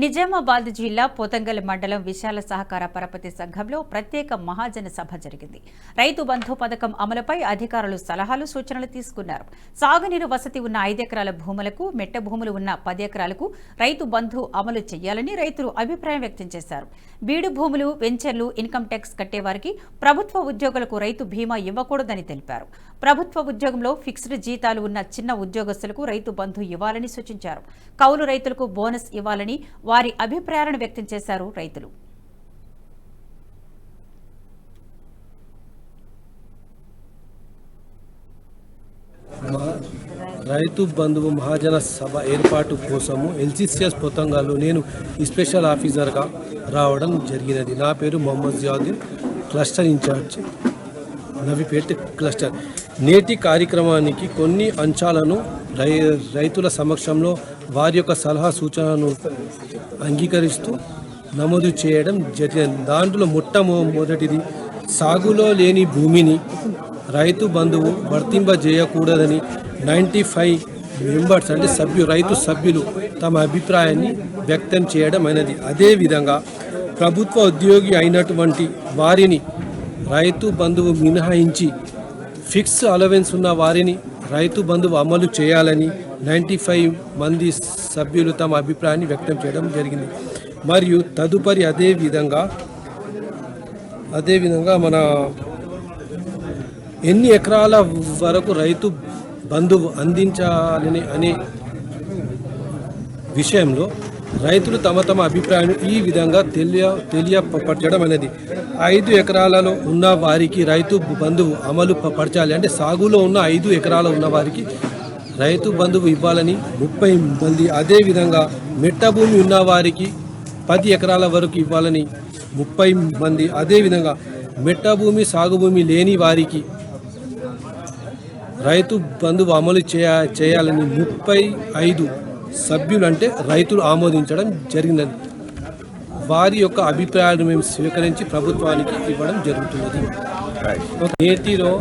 నిజామాబాద్ జిల్లా పోతంగల్ మండలం విశాల సహకార పరపతి సంఘంలో ప్రత్యేక మహాజన సభ జరిగింది. రైతు బంధు పథకం అమలుపై అధికారులు సలహాలు సూచనలు తీసుకున్నారు. సాగునీరు వసతి ఉన్న ఐదెకరాల భూములకు మెట్ట భూములు ఉన్న పది ఎకరాలకు రైతు బంధు అమలు చేయాలని రైతులు అభిప్రాయం వ్యక్తం చేశారు. బీడు భూములు వెంచర్లు ఇన్కమ్ ట్యాక్స్ కట్టేవారికి ప్రభుత్వ ఉద్యోగులకు రైతు బీమా ఇవ్వకూడదని తెలిపారు. ప్రభుత్వ ఉద్యోగంలో ఫిక్స్డ్ జీతాలు ఉన్న చిన్న ఉద్యోగస్తులకు రైతు బంధు ఇవ్వాలని సూచించారు. కౌలు రైతులకు బోనస్ ఇవ్వాలని వారి అభిప్రాయాలను వ్యక్తం చేశారు రైతులు. రైతు బంధువు మహాజన సభ ఏర్పాటు కోసము ఎల్సిసిఎస్ పొతంగాలు నేను స్పెషల్ ఆఫీసర్గా రావడం జరిగినది. నా పేరు Mohammed Ziauddin cluster incharge Navipet cluster. నేటి కార్యక్రమానికి కొన్ని అంశాలను రై రైతుల సమక్షంలో వారి యొక్క సలహా సూచనలను అంగీకరిస్తూ నమోదు చేయడం జరిగింది. దాంట్లో మొట్టమొదటిది సాగులో లేని భూమిని రైతు బంధువు వర్తింపజేయకూడదని నైంటీ ఫైవ్ మెంబర్స్ అంటే సభ్యు రైతు సభ్యులు తమ అభిప్రాయాన్ని వ్యక్తం చేయడం అయినది అదేవిధంగా ప్రభుత్వ ఉద్యోగి అయినటువంటి వారిని రైతు బంధువు మినహాయించి ఫిక్స్ అలవెన్స్ ఉన్న వారిని రైతు బంధువు అమలు చేయాలని నైంటీ ఫైవ్ మంది సభ్యులు తమ అభిప్రాయాన్ని వ్యక్తం చేయడం జరిగింది. మరియు తదుపరి అదే విధంగా అదేవిధంగా మన ఎన్ని ఎకరాల వరకు రైతు బంధువు అందించాలని అనే విషయంలో రైతులు తమ తమ అభిప్రాయం ఈ విధంగా తెలియ తెలియపరచడం అనేది. ఐదు ఎకరాలలో ఉన్న వారికి రైతు బంధువు అమలు పరచాలి. అంటే సాగులో ఉన్న ఐదు ఎకరాల ఉన్న వారికి రైతు బంధువు ఇవ్వాలని ముప్పై మంది అదేవిధంగా మెట్ట భూమి ఉన్న వారికి పది ఎకరాల వరకు ఇవ్వాలని ముప్పై మంది అదేవిధంగా మెట్ట భూమి సాగు భూమి లేని వారికి రైతు బంధువు అమలు చేయ చేయాలని ముప్పై ఐదు సభ్యులు అంటే రైతులు ఆమోదించడం జరిగినది వారి యొక్క అభిప్రాయాలను మేము స్వీకరించి ప్రభుత్వానికి ఇవ్వడం జరుగుతున్నది. నేటిలో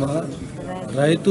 మా రైతు